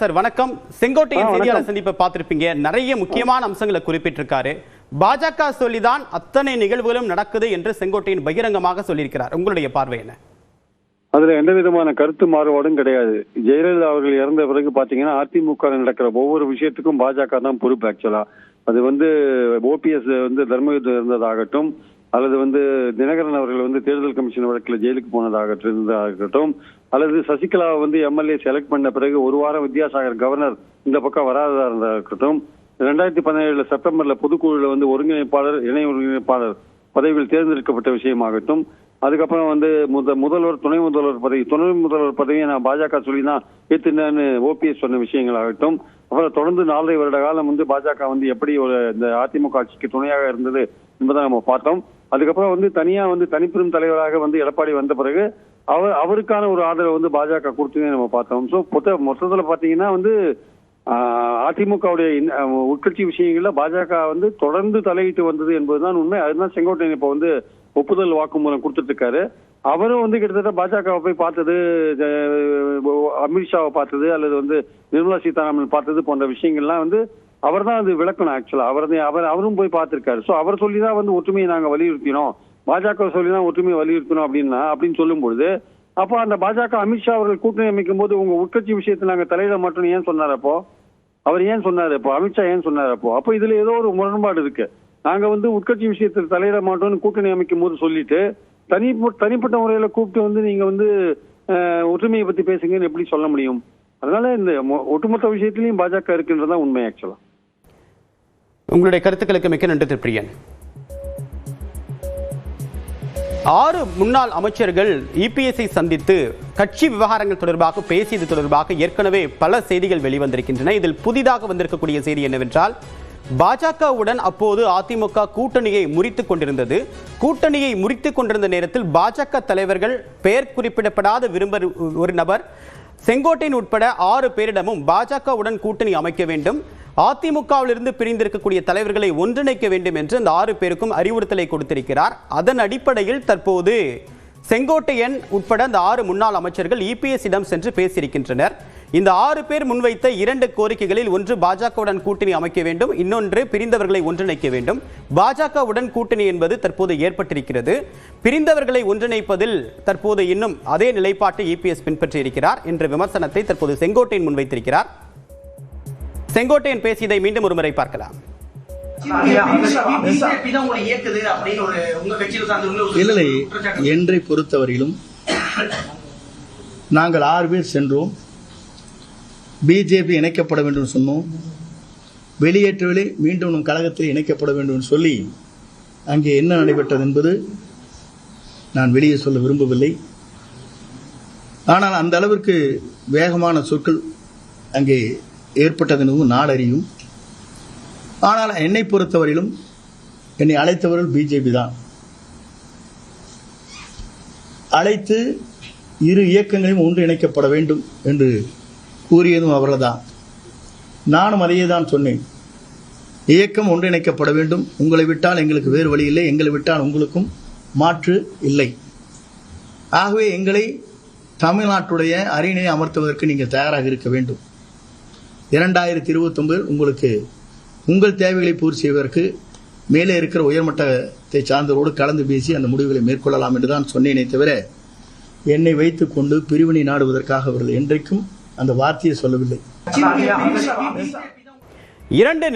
Sir வணக்கம். செங்கோட்டையின். செய்தியாளர் சந்திப்பை பார்த்திருப்பீங்க. நிறைய முக்கியமான அம்சங்களை குறிப்பிட்டிருக்காரு. பாஜக சொல்லிதான் அத்தனை நிகழ்வுகளும் நடக்குது என்று செங்கோட்டையின் பகிரங்கமாக சொல்லியிருக்கிறார். உங்களுடைய பார்வை என்ன? அதுல எந்த விதமான கருத்து மாறுபாடும் கிடையாது. ஜெயலலிதா அவர்கள் இறந்த பிறகு பாத்தீங்கன்னா அதிமுக நடக்கிற ஒவ்வொரு விஷயத்துக்கும் பாஜக தான் பொறுப்பு ஆக்சுவலா அது வந்து ஓபிஎஸ் வந்து தர்மயுத்தம் இருந்ததாகட்டும் அல்லது வந்து தினகரன் அவர்கள் வந்து தேர்தல் கமிஷன் வழக்கில் ஜெயிலுக்கு போனதாகட்டும் இருந்ததாகட்டும் அல்லது சசிகலாவை வந்து எம்எல்ஏ செலக்ட் பண்ண பிறகு ஒரு வாரம் வித்யாசாகர் கவர்னர் இந்த பக்கம் வராததா இருக்கட்டும் ரெண்டாயிரத்தி பதினேழுல செப்டம்பர்ல பொதுக்குழுல வந்து ஒருங்கிணைப்பாளர் இணை ஒருங்கிணைப்பாளர் பதவியில் தேர்ந்தெடுக்கப்பட்ட விஷயமாகட்டும் அதுக்கப்புறம் வந்து முத முதல்வர் துணை முதல்வர் பதவி துணை முதல்வர் பதவியை நான் பாஜக சொல்லி தான் ஏற்றுனேன்னு ஓபிஎஸ் சொன்ன விஷயங்களாகட்டும் அப்புறம் தொடர்ந்து நாலரை வருட காலம் வந்து பாஜக வந்து எப்படி ஒரு இந்த அதிமுக ஆட்சிக்கு துணையாக இருந்தது என்பதை நம்ம பார்த்தோம். அதுக்கப்புறம் வந்து தனியா வந்து தனிப்பெரும் தலைவராக வந்து எடப்பாடி வந்த பிறகு அவர் அவருக்கான ஒரு ஆதரவு வந்து பாஜக கொடுத்ததே நம்ம பார்த்தோம். ஸோ மொத்த மொத்தத்தில் பார்த்தீங்கன்னா வந்து அதிமுகவுடைய உட்கட்சி விஷயங்களில் பாஜக வந்து தொடர்ந்து தலையிட்டு வந்தது என்பதுதான் உண்மை. அதுதான் செங்கோட்டையன் இப்ப வந்து ஒப்புதல் வாக்குமூலம் கொடுத்துட்டு இருக்காரு அவரும் வந்து கிட்டத்தட்ட பாஜகவை போய் பார்த்தது அமித்ஷாவை பார்த்தது அல்லது வந்து நிர்மலா சீதாராமன் பார்த்தது போன்ற விஷயங்கள்லாம் வந்து அவர் தான் அது விளக்கணும் ஆக்சுவலா அவர் அவர் அவரும் போய் பார்த்திருக்காரு. ஸோ அவர் சொல்லி தான் வந்து ஒற்றுமையை நாங்கள் வலியுறுத்தினோம். பாஜக சொல்லி தான் ஒற்றுமையை வலியுறுத்தணும் அப்படின்னா அப்படின்னு சொல்லும்பொழுது அப்போ அந்த பாஜக அமித்ஷா அவர்கள் கூட்டணி அமைக்கும் போது உங்க உட்கட்சி விஷயத்தை நாங்கள் தலையிட மாட்டோம்னு ஏன் சொன்னார் அப்போ? அவர் ஏன் சொன்னார்? அப்போ அமித்ஷா ஏன் சொன்னார்? அப்போ அப்போ இதுல ஏதோ ஒரு முரண்பாடு இருக்கு. நாங்க வந்து உட்கட்சி விஷயத்தில் தலையிட மாட்டோம்னு கூட்டணி அமைக்கும் போது சொல்லிட்டு தனி தனிப்பட்ட முறையில கூப்பிட்டு வந்து நீங்க வந்து ஒற்றுமையை பத்தி பேசுங்கன்னு எப்படி சொல்ல முடியும்? அதனால இந்த மொ- ஒட்டுமொத்த விஷயத்திலையும் பாஜக இருக்குன்றதான் உண்மை ஆக்சுவலா உங்களுடைய கருத்துக்களுக்கு மிக்க நன்றி பிரியன். ஆறு முன்னாள் அமைச்சர்கள் இபிஎஸ்ஐ சந்தித்து கட்சி விவகாரங்கள் தொடர்பாக பேசியது தொடர்பாக ஏற்கனவே பல செய்திகள் வெளிவந்திருக்கின்றன. இதில் புதிதாக வந்திருக்கக்கூடிய செய்தி என்னவென்றால் பாஜகவுடன் அப்போது அதிமுக கூட்டணியை முறித்துக் கொண்டிருந்தது. கூட்டணியை முறித்துக் கொண்டிருந்த நேரத்தில் பாஜக தலைவர்கள் பெயர் குறிப்பிடப்படாத விரும்ப ஒரு நபர் செங்கோட்டையின் உட்பட ஆறு பேரிடமும் பாஜகவுடன் கூட்டணி அமைக்க வேண்டும். அதிமுகவிலிருந்து பிரிந்திருக்கக்கூடிய தலைவர்களை ஒன்றிணைக்க வேண்டும் என்று அந்த ஆறு பேருக்கும் அறிவுறுத்தலை கொடுத்திருக்கிறார். அதன் அடிப்படையில் தற்போது செங்கோட்டையன் உட்பட அந்த ஆறு முன்னாள் அமைச்சர்கள் இபிஎஸ் இடம் சென்று பேசியிருக்கின்றனர். இந்த ஆறு பேர் முன்வைத்த இரண்டு கோரிக்கைகளில் ஒன்று பாஜகவுடன் கூட்டணி அமைக்க வேண்டும் இன்னொன்று பிரிந்தவர்களை ஒன்றிணைக்க வேண்டும். பாஜகவுடன் கூட்டணி என்பது தற்போது ஏற்பட்டிருக்கிறது. பிரிந்தவர்களை ஒன்றிணைப்பதில் தற்போது இன்னும் அதே நிலைப்பாட்டை இபிஎஸ் பின்பற்றி இருக்கிறார் என்ற விமர்சனத்தை தற்போது செங்கோட்டையன் முன்வைத்திருக்கிறார். செங்கோட்டையன் பேசியதை மீண்டும் ஒருமுறை பார்க்கலாம். ஒரு இல்லை என்றை பொறுத்தவரையிலும் நாங்கள் ஆறு பேர் சென்றோம். பிஜேபி இணைக்கப்பட வேண்டும் சொன்னோம். வெளியேற்றவில்லை மீண்டும் நம் கழகத்தில் இணைக்கப்பட வேண்டும் என்று சொல்லி அங்கே என்ன நடைபெற்றது என்பது நான் வெளியே சொல்ல விரும்பவில்லை. ஆனால் அந்த அளவிற்கு வேகமான சொற்கள் அங்கே ஏற்பட்டதெனவும் நாடறியும். ஆனால் என்னை பொறுத்தவரையிலும் என்னை அழைத்தவர்கள் பிஜேபி தான். அழைத்து இரு இயக்கங்களையும் ஒன்று இணைக்கப்பட வேண்டும் என்று கூறியதும் அவர்கள்தான். நானும் அதையே தான் சொன்னேன். இயக்கம் ஒன்றிணைக்கப்பட வேண்டும். உங்களை விட்டால் எங்களுக்கு வேறு வழி இல்லை. எங்களை விட்டால் உங்களுக்கும் மாற்று இல்லை. ஆகவே எங்களை தமிழ்நாட்டுடைய அரியணையை அமர்த்துவதற்கு நீங்கள் தயாராக இருக்க வேண்டும். இரண்டாயிரத்தி இருபத்தொன்பது உங்களுக்கு உங்கள் தேவைகளை பூர்த்தி செய்வதற்கு மேலே இருக்கிற உயர்மட்டத்தை சார்ந்தவரோடு கலந்து பேசி அந்த முடிவுகளை மேற்கொள்ளலாம் என்று தான் சொன்னேனே தவிர என்னை வைத்துக்கொண்டு பிரிவினை நாடுவதற்காக அவர்கள் என்றைக்கும் அந்த வார்த்தையை சொல்லவில்லை. இரண்டு